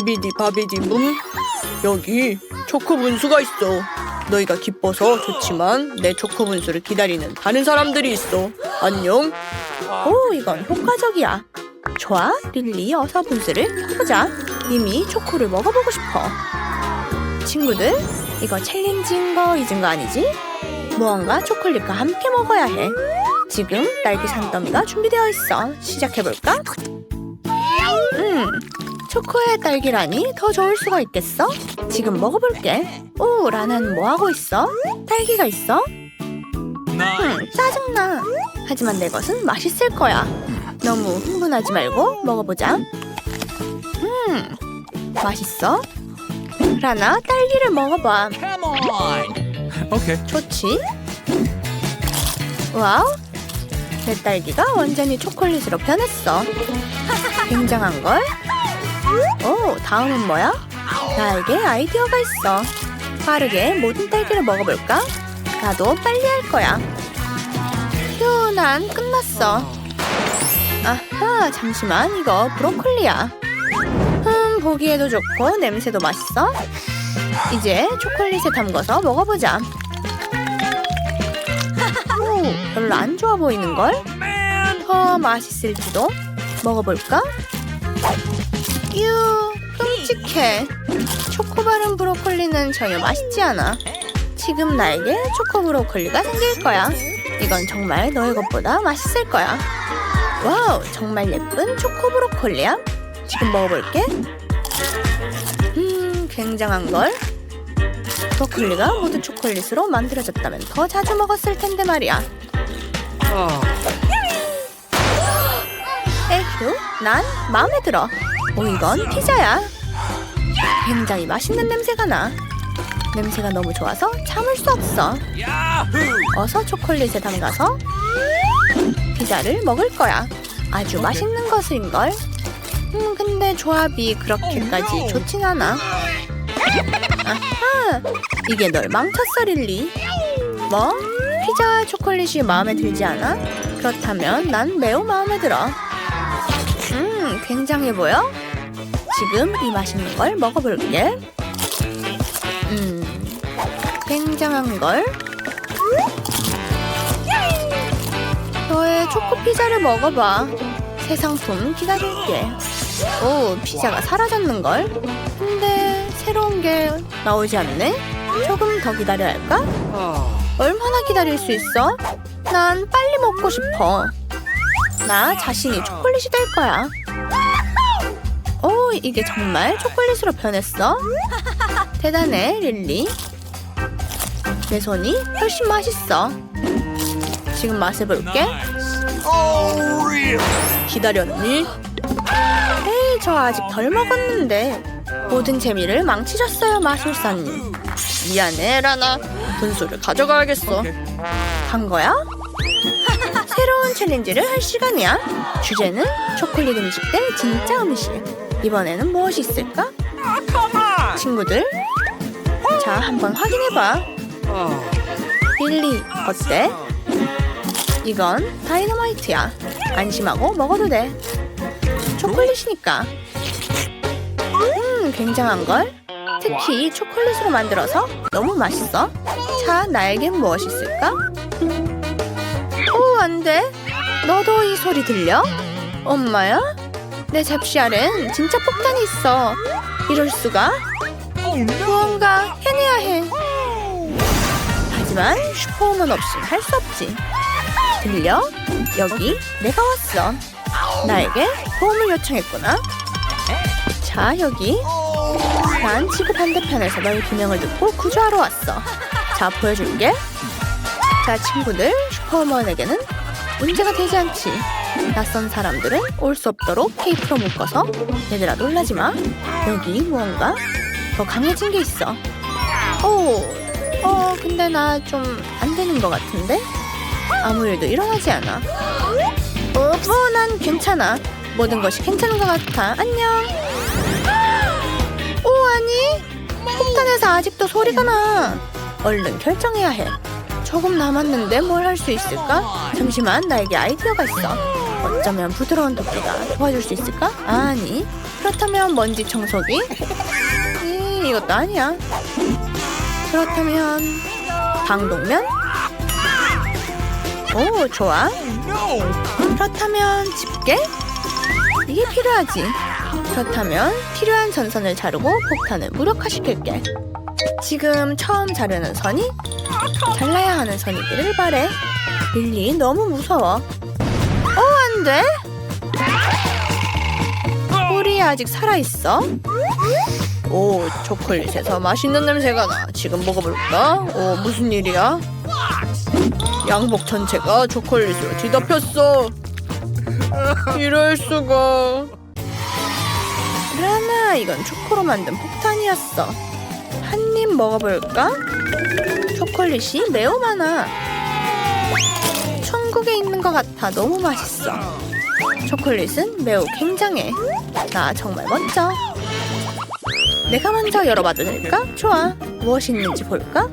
비비디 바비디 문 여기 초코 분수가 있어 너희가 기뻐서 좋지만 내 초코 분수를 기다리는 다른 사람들이 있어 안녕 오, 이건 효과적이야. 좋아, 릴리 어서 분수를 펴보자. 이미 초코를 먹어보고 싶어. 친구들, 이거 챌린지인 거 잊은 거 아니지? 무언가 초콜릿과 함께 먹어야 해. 지금 딸기 산더미가 준비되어 있어. 시작해볼까? 음, 초코에 딸기라니 더 좋을 수가 있겠어? 지금 먹어볼게. 오, 라나는 뭐하고 있어? 딸기가 있어? 음, 짜증나. 하지만 내 것은 맛있을 거야. 너무 흥분하지 말고 먹어보자. 음, 맛있어? 라나, 딸기를 먹어봐. Okay. 좋지? 와우, 내 딸기가 완전히 초콜릿으로 변했어. 굉장한 걸? 오, 다음은 뭐야? 나에게 아이디어가 있어. 빠르게 모든 딸기를 먹어볼까? 나도 빨리 할 거야. 휴, 난 끝났어. 아하, 잠시만, 이거 브로콜리야. 음, 보기에도 좋고 냄새도 맛있어. 이제 초콜릿에 담궈서 먹어보자. 오, 별로 안 좋아 보이는걸? 더 맛있을지도? 먹어볼까? 유, 끔찍해. 초코바른 브로콜리는 전혀 맛있지 않아. 지금 나에게 초코 브로콜리가 생길 거야. 이건 정말 너의 것보다 맛있을 거야. 와우, 정말 예쁜 초코 브로콜리야. 지금 먹어볼게. 음, 굉장한 걸? 브로콜리가 모두 초콜릿으로 만들어졌다면 더 자주 먹었을 텐데 말이야. 에휴, 난 마음에 들어. 오, 이건 피자야. 굉장히 맛있는 냄새가 나. 냄새가 너무 좋아서 참을 수 없어. 어서 초콜릿에 담가서 피자를 먹을 거야. 아주 맛있는 것인걸. 음, 근데 조합이 그렇게까지 좋진 않아. 아하, 이게 널 망쳤어, 릴리. 뭐? 피자와 초콜릿이 마음에 들지 않아? 그렇다면 난 매우 마음에 들어. 음, 굉장해 보여? 지금 이 맛있는 걸 먹어볼게. 음, 굉장한 걸. 너의 초코 피자를 먹어봐. 새 상품 기다릴게. 오, 피자가 사라졌는 걸. 근데 새로운 게 나오지 않네. 조금 더 기다려야 할까? 얼마나 기다릴 수 있어? 난 빨리 먹고 싶어. 나 자신이 초콜릿이 될 거야. 오, 이게 정말 초콜릿으로 변했어? 대단해, 릴리. 내 손이 훨씬 맛있어. 지금 맛을 볼게. 기다렸니? 에이, 저 아직 덜 먹었는데. 모든 재미를 망치셨어요, 마술사님. 미안해 라나 분수를 가져가야겠어 간 거야? 새로운 챌린지를 할 시간이야. 주제는 초콜릿 음식 대 진짜 음식. 이번에는 무엇이 있을까? On. 친구들, 자, 한번 확인해봐. 릴리, 어때? 이건 다이너마이트야. 안심하고 먹어도 돼. 초콜릿이니까. 음, 굉장한걸? 특히 초콜릿으로 만들어서 너무 맛있어. 자, 나에겐 무엇이 있을까? 오, 안 돼. 너도 이 소리 들려? 엄마야? 내 잡시 아래는 진짜 폭탄이 있어. 이럴 수가? 무언가 해내야 해. 하지만 슈퍼우먼 없인 할수 없지. 들려? 여기 내가 왔어. 나에게 도움을 요청했구나. 자, 여기. 난 지구 반대편에서 너의 비명을 듣고 구조하러 왔어. 자, 보여줄게. 자, 친구들, 슈퍼우먼에게는 문제가 되지 않지. 낯선 사람들은 올 수 없도록 테이프로 묶어서 얘들아 놀라지 마. 여기 무언가 더 강해진 게 있어. 오, 어, 근데 나 좀 안 되는 것 같은데? 아무 일도 일어나지 않아. 어, 뭐, 난 괜찮아. 모든 것이 괜찮은 것 같아. 안녕. 오, 아니. 폭탄에서 아직도 소리가 나. 얼른 결정해야 해. 조금 남았는데 뭘 할 수 있을까? 잠시만, 나에게 아이디어가 있어. 어쩌면 부드러운 도끼가 도와줄 수 있을까? 아니. 그렇다면 먼지 청소기? 이, 이것도 아니야. 그렇다면 방독면? 오, 좋아. 그렇다면 집게? 이게 필요하지. 그렇다면 필요한 전선을 자르고 폭탄을 무력화시킬게. 지금 처음 자르는 선이 잘라야 하는 선이기를 바래. 릴리 너무 무서워. 돼. 우리 아직 살아있어? 오, 초콜릿에서 맛있는 냄새가 나. 지금 먹어볼까? 오, 무슨 일이야? 양복 전체가 초콜릿으로 뒤덮였어. 이럴 수가. 라나, 이건 초코로 만든 폭탄이었어. 한 입 먹어볼까? 초콜릿이 매우 많아. 있는 것 같아. 너무 맛있어. 초콜릿은 매우 굉장해. 나 정말 멋져. 내가 먼저 열어봐도 될까? 좋아. 무엇이 있는지 볼까?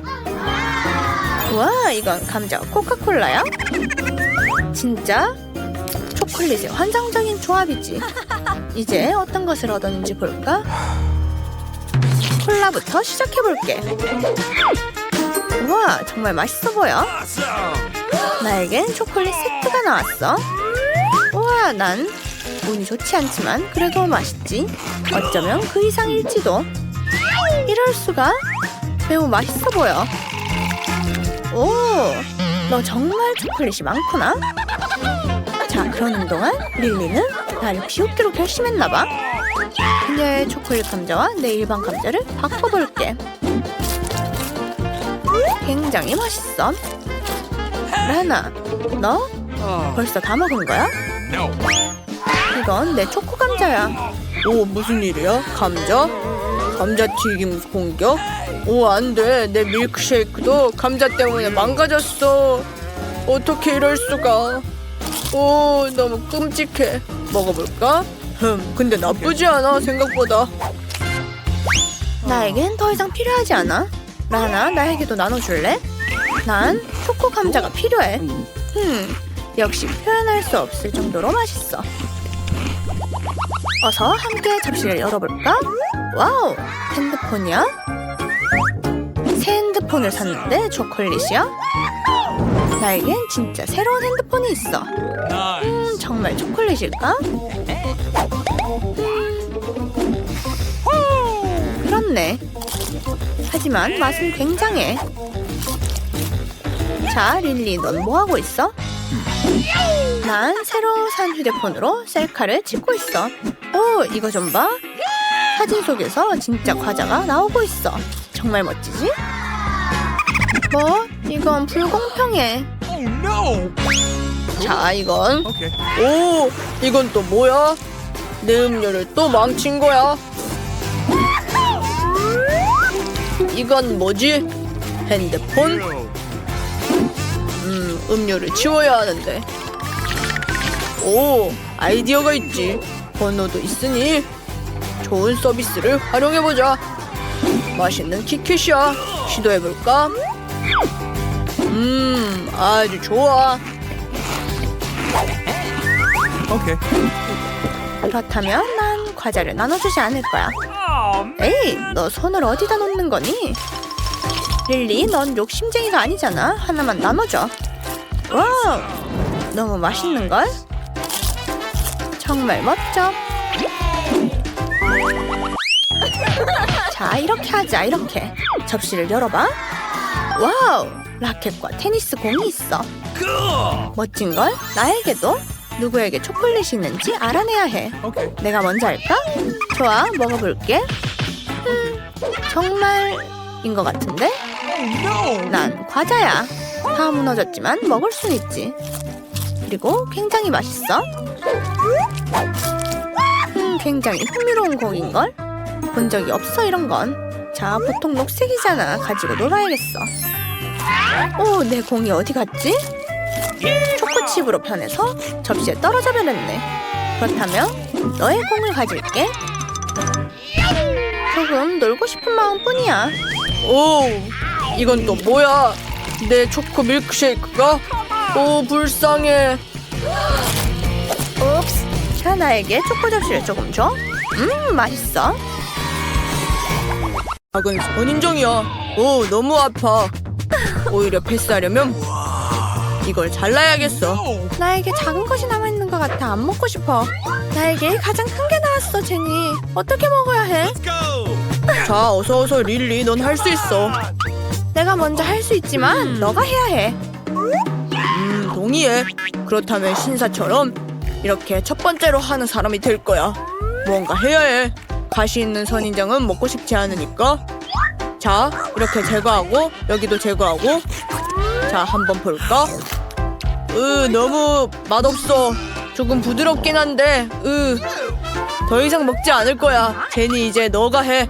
와, 이건 감자 코카콜라야? 진짜? 초콜릿의 환상적인 조합이지. 이제 어떤 것을 얻었는지 볼까? 콜라부터 시작해볼게. 우와, 정말 맛있어 보여. 나에겐 초콜릿 세트가 나왔어. 우와, 난 운이 좋지 않지만 그래도 맛있지. 어쩌면 그 이상일지도. 이럴 수가? 매우 맛있어 보여. 오, 너 정말 초콜릿이 많구나. 자, 그러는 동안 릴리는 나를 비웃기로 결심했나봐. 그녀의 초콜릿 감자와 내 일반 감자를 바꿔볼게. 굉장히 맛있어. 라나, 너 벌써 다 먹은 거야? No. 이건 내 초코 감자야. 오, 무슨 일이야? 감자? 감자튀김 공격? 오, 안 돼. 내 밀크쉐이크도 감자 때문에 망가졌어. 어떻게 이럴 수가. 오, 너무 끔찍해. 먹어볼까? 흠, 근데 나쁘지 않아, 생각보다. 나에겐 더 이상 필요하지 않아. 라나, 나에게도 나눠줄래? 난 초코 감자가 필요해. 음, 역시 표현할 수 없을 정도로 맛있어. 어서 함께 접시를 열어볼까? 와우, 핸드폰이야? 새 핸드폰을 샀는데 초콜릿이야? 나에겐 진짜 새로운 핸드폰이 있어. 음, 정말 초콜릿일까? 음, 그렇네. 하지만 맛은 굉장해. 자, 릴리, 넌 뭐 하고 있어? 난 새로 산 휴대폰으로 셀카를 찍고 있어. 오, 이거 좀 봐. 사진 속에서 진짜 과자가 나오고 있어. 정말 멋지지? 뭐? 이건 불공평해. Oh. 자, 이건. 오, 이건 또 뭐야? 내 음료를 또 망친 거야. 이건 뭐지? 핸드폰? 음, 음료를 치워야 하는데. 오, 아이디어가 있지. 번호도 있으니 좋은 서비스를 활용해보자. 맛있는 키캣이야. 시도해볼까? 음, 아주 좋아. Okay. 그렇다면 난 과자를 나눠주지 않을 거야. 에이, 너 손을 어디다 놓는 거니? 릴리, 넌 욕심쟁이가 아니잖아. 하나만 나눠줘. 와우, 너무 맛있는걸? 정말 멋져. 자, 이렇게 하자, 이렇게. 접시를 열어봐. 와우, 라켓과 테니스 공이 있어. 멋진걸? 나에게도 누구에게 초콜릿이 있는지 알아내야 해. 내가 먼저 할까? 좋아, 먹어볼게. 음, 정말 인 것 같은데? 난 과자야. 다 무너졌지만 먹을 수 있지. 그리고 굉장히 맛있어. 음, 굉장히 흥미로운 곡인걸? 본 적이 없어, 이런 건. 자, 보통 녹색이잖아. 가지고 놀아야겠어. 오, 내 공이 어디 갔지? 초코칩으로 변해서 접시에 떨어져 버렸네. 그렇다면 너의 공을 가질게. 조금 놀고 싶은 마음뿐이야. 오, 이건 또 뭐야? 내 초코 밀크쉐이크가? 오, 불쌍해. 자, 나에게 초코 접시를 조금 줘. 음, 맛있어. 작은 선인장이야. 오, 너무 아파. 오히려 패스하려면 이걸 잘라야겠어. 나에게 작은 것이 남아있는 것 같아. 안 먹고 싶어. 나에게 가장 큰 게 나왔어, 제니. 어떻게 먹어야 해? 자, 어서 어서 릴리, 넌 할 수 있어. 내가 먼저 할 수 있지만 너가 해야 해. 음, 동의해. 그렇다면 신사처럼 이렇게 첫 번째로 하는 사람이 될 거야. 뭔가 해야 해. 가시 있는 선인장은 먹고 싶지 않으니까. 자, 이렇게 제거하고 여기도 제거하고. 자, 한번 볼까? 으, 너무 맛없어. 조금 부드럽긴 한데, 으. 더 이상 먹지 않을 거야. 제니 이제 너가 해.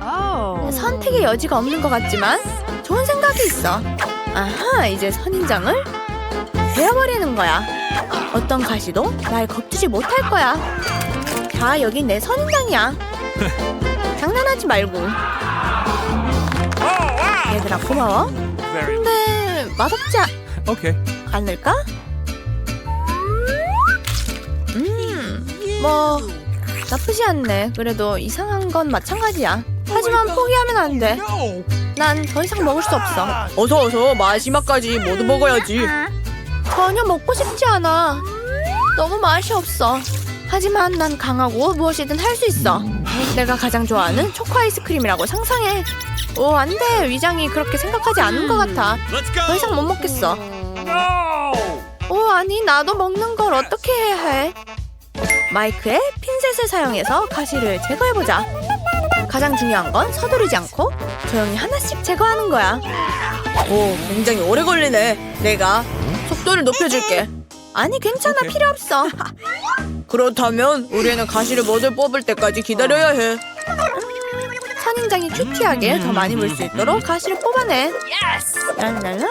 선택의 여지가 없는 것 같지만 있어. 아하, 이제 선인장을 베어버리는 거야. 어떤 가시도 날 겁주지 못할 거야. 자, 여기 내 선인장이야. 장난하지 말고. 얘들아, 고마워. 근데 맛없지 아- Okay. 않을까? 음, 뭐 나쁘지 않네. 그래도 이상한 건 마찬가지야. 하지만 포기하면 안 돼. 난 더 이상 먹을 수 없어. 어서 어서 마지막까지 모두 먹어야지. 전혀 먹고 싶지 않아. 너무 맛이 없어. 하지만 난 강하고 무엇이든 할 수 있어. 내가 가장 좋아하는 초코 아이스크림이라고 상상해. 오, 안 돼. 위장이 그렇게 생각하지 않는 것 같아. 더 이상 못 먹겠어. 오, 아니, 나도 먹는 걸 어떻게 해야 해? 마이크에 핀셋을 사용해서 가시를 제거해보자. 가장 중요한 건 서두르지 않고 조용히 하나씩 제거하는 거야. 오, 굉장히 오래 걸리네. 내가 속도를 높여줄게. 아니, 괜찮아. 필요 없어. 그렇다면 우리는 가시를 모두 뽑을 때까지 기다려야 해. 선인장이 큐티하게 더 많이 물 수 있도록 가시를 뽑아내. 랄랄라.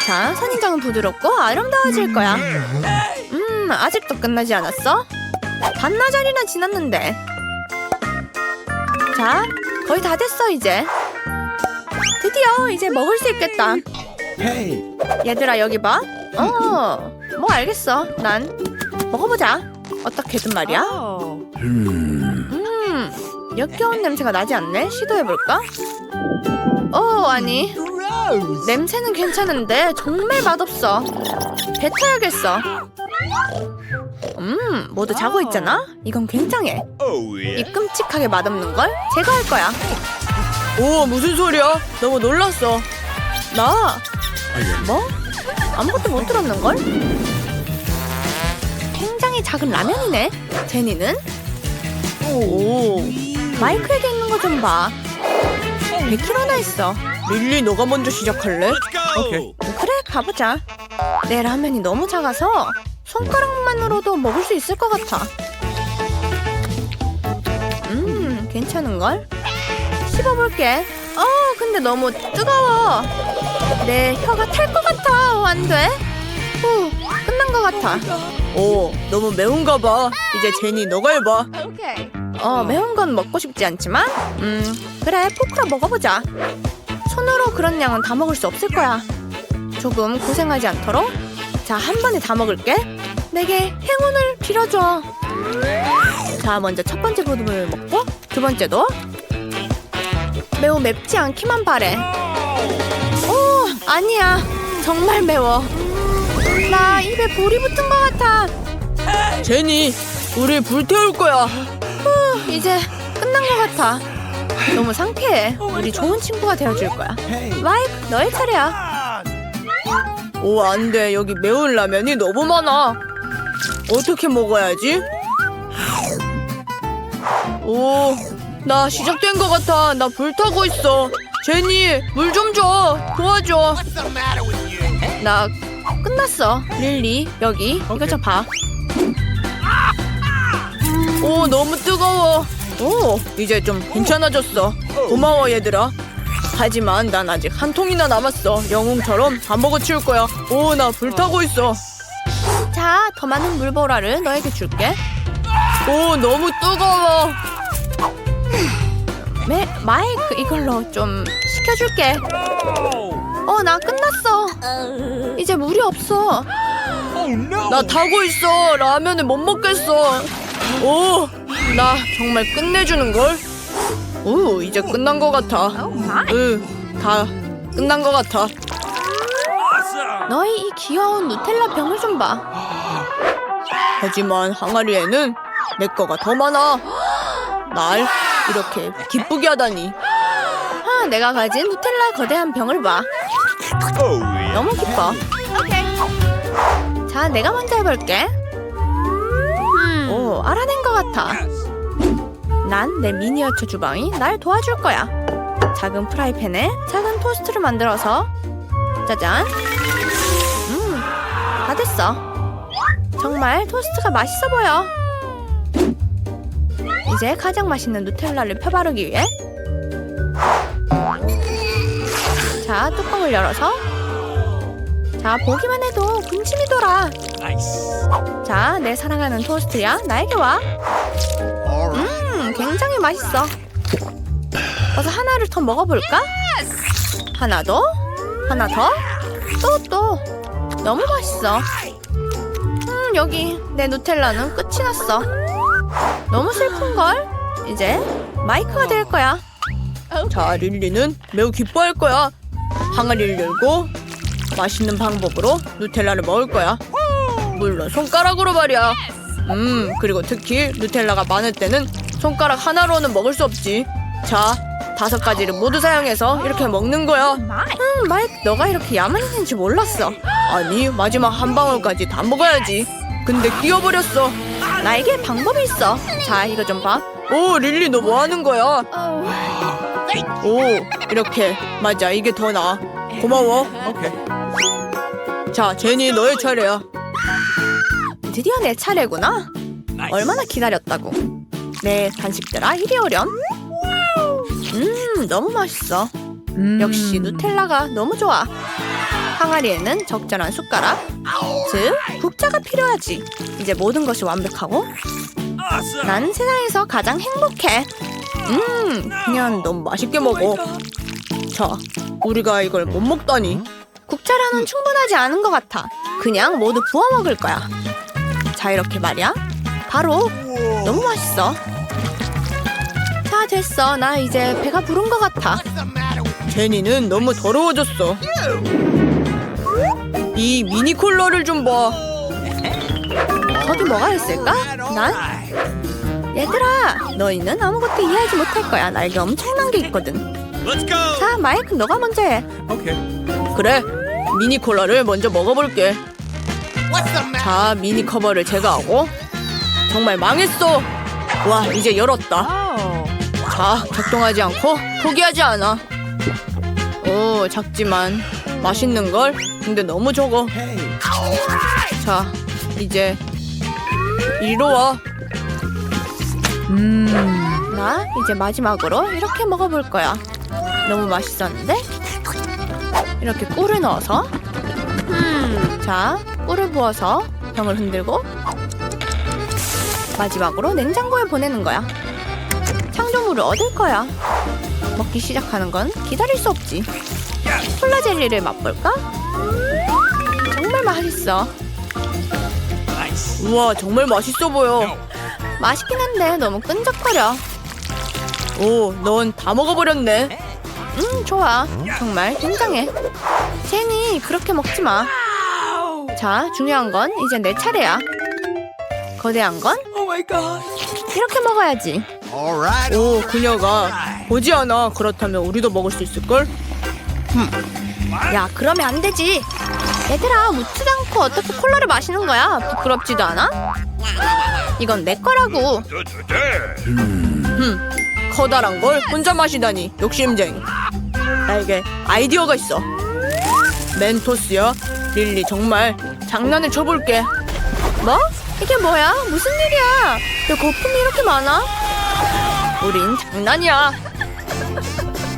자, 선인장은 부드럽고 아름다워질 거야. 음, 아직도 끝나지 않았어? 반나절이나 지났는데. 자, 거의 다 됐어, 이제. 드디어 이제 먹을 수 있겠다. 얘들아, 여기 봐. 어, 뭐 알겠어. 난 먹어보자. 어떻게든 말이야. 음, 역겨운 냄새가 나지 않네? 시도해볼까? 어, 아니. 냄새는 괜찮은데 정말 맛없어. 뱉어야겠어. 음, 모두 자고 있잖아? 이건 굉장해. Oh. 이 끔찍하게 맛없는 걸 제거할 거야. 오, 무슨 소리야? 너무 놀랐어. 나 뭐? 아무것도 못 들었는 걸? 굉장히 작은 라면이네. 제니는 오, 마이크에게 있는 거 좀 봐. 100kg나 있어. 릴리 너가 먼저 시작할래? Okay. 그래 가보자. 내 라면이 너무 작아서 손가락만으로도 먹을 수 있을 것 같아. 음 괜찮은 걸? 씹어볼게. 어 근데 너무 뜨거워. 내 혀가 탈 것 같아. 어, 안 돼. 후 끝난 것 같아. 오, 너무 매운가 봐. 이제 제니 너가 해봐. 어 매운 건 먹고 싶지 않지만 음 그래 포크로 먹어보자. 손으로 그런 양은 다 먹을 수 없을 거야. 조금 고생하지 않도록 자 한 번에 다 먹을게. 내게 행운을 빌어줘. 자 먼저 첫 번째 부분을 먹고 두 번째도 매우 맵지 않기만 바래. 오 아니야 정말 매워. 나 입에 불이 붙은 것 같아. 제니, 우리 불태울 거야. 이제 끝난 것 같아. 너무 상쾌해. 우리 좋은 친구가 되어줄 거야. 마이크, 너의 차례야. 오, 안 돼. 여기 매운 라면이 너무 많아. 어떻게 먹어야지? 오, 나 시작된 것 같아. 나 불타고 있어. 제니, 물 좀 줘. 도와줘. 나 끝났어. 릴리, 여기 이거 좀 봐. 오, 너무 뜨거워. 오, 이제 좀 괜찮아졌어. 고마워, 얘들아. 하지만 난 아직 한 통이나 남았어. 영웅처럼 다 먹어 치울 거야. 오, 나 불타고 있어. 자, 더 많은 물보라를 너에게 줄게. 오, 너무 뜨거워. 매, 마이크, 이걸로 좀 식혀줄게. 어, 나 끝났어. 이제 물이 없어. 나 타고 있어. 라면을 못 먹겠어. 오, 나 정말 끝내주는 걸. 오, 이제 끝난 것 같아. 응, 다 끝난 것 같아. 너희 이 귀여운 누텔라 병을 좀 봐. 하지만 항아리에는 내 거가 더 많아. 날 이렇게 기쁘게 하다니. 아, 내가 가진 누텔라 거대한 병을 봐. 너무 기뻐. 자, 내가 먼저 해볼게. 오, 알아낸 것 같아. 난 내 미니어처 주방이 날 도와줄 거야. 작은 프라이팬에 작은 토스트를 만들어서 짜잔. 음, 다 됐어. 정말 토스트가 맛있어 보여. 이제 가장 맛있는 누텔라를 펴바르기 위해 자, 뚜껑을 열어서 자, 보기만 해도 군침이 돌아. Nice. 자, 내 사랑하는 토스트야, 나에게 와. 음, 굉장히 맛있어. 어서 하나를 더 먹어볼까? 하나 더, 하나 더, 또 또. 너무 맛있어. 음, 여기 내 누텔라는 끝이 났어. 너무 슬픈걸? 이제 마이크가 될 거야. 자, 릴리는 매우 기뻐할 거야. 항아리를 열고 맛있는 방법으로 누텔라를 먹을 거야. 물론 손가락으로 말이야. 음, 그리고 특히 누텔라가 많을 때는 손가락 하나로는 먹을 수 없지. 자, 다섯 가지를 모두 사용해서 이렇게 먹는 거야. 음, 마이크, 너가 이렇게 야만인지 몰랐어. 아니, 마지막 한 방울까지 다 먹어야지. 근데 끼어버렸어. 나에게 방법이 있어. 자, 이거 좀 봐. 오, 릴리 너 뭐 하는 거야? 오, 이렇게. 맞아, 이게 더 나아. 고마워. Okay. 자, 제니 너의 차례야. 드디어 내 차례구나. 얼마나 기다렸다고. 내 간식들아, 이리 오렴. 음, 너무 맛있어. 역시 누텔라가 너무 좋아. 항아리에는 적절한 숟가락, 즉 국자가 필요하지. 이제 모든 것이 완벽하고. 난 세상에서 가장 행복해. 음, 그냥 너무 맛있게 먹어. 자, 우리가 이걸 못 먹다니. 국자로는 충분하지 않은 것 같아. 그냥 모두 부어 먹을 거야. 자, 이렇게 말이야. 바로 너무 맛있어. 다 됐어. 나 이제 배가 부른 것 같아. 제니는 너무 더러워졌어. 이 미니 콜라를 좀 봐. 거기 뭐가 있을까? 난 얘들아, 너희는 아무것도 이해하지 못할 거야. 날개 엄청난 게 있거든. 자, 마이크 너가 먼저 해. 그래, 미니 콜라를 먼저 먹어볼게. 자, 미니 커버를 제거하고. 정말 망했어. 와, 이제 열었다. 자, 작동하지 않고 포기하지 않아. 오, 작지만 맛있는 걸. 근데 너무 적어. 자, 이제 이리로 와. 나 이제 마지막으로 이렇게 먹어볼 거야. 너무 맛있었는데? 이렇게 꿀을 넣어서 음, 자, 꿀을 부어서 병을 흔들고 마지막으로 냉장고에 보내는 거야. 창조물을 얻을 거야. 먹기 시작하는 건 기다릴 수 없지. 콜라 젤리를 맛볼까? 정말 맛있어. 우와, 정말 맛있어 보여. 맛있긴 한데 너무 끈적거려. 오, 넌 다 먹어버렸네. 음, 좋아. 정말 굉장해. 제니, 그렇게 먹지 마. 자, 중요한 건 이제 내 차례야. 거대한 건 이렇게 먹어야지. 오, 그녀가 보지 않아. 그렇다면 우리도 먹을 수 있을걸? 야, 그러면 안 되지. 얘들아, 묻지도 않고 어떻게 콜라를 마시는 거야? 부끄럽지도 않아? 이건 내 거라고. 흠, 커다란 걸 혼자 마시다니 욕심쟁이. 나에게 아이디어가 있어. 멘토스야, 릴리 정말 장난을 쳐볼게. 뭐? 이게 뭐야? 무슨 일이야? 왜 거품이 이렇게 많아? 우린 장난이야.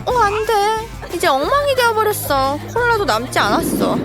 어, 안 돼. 이제 엉망이 되어버렸어. 콜라도 남지 않았어.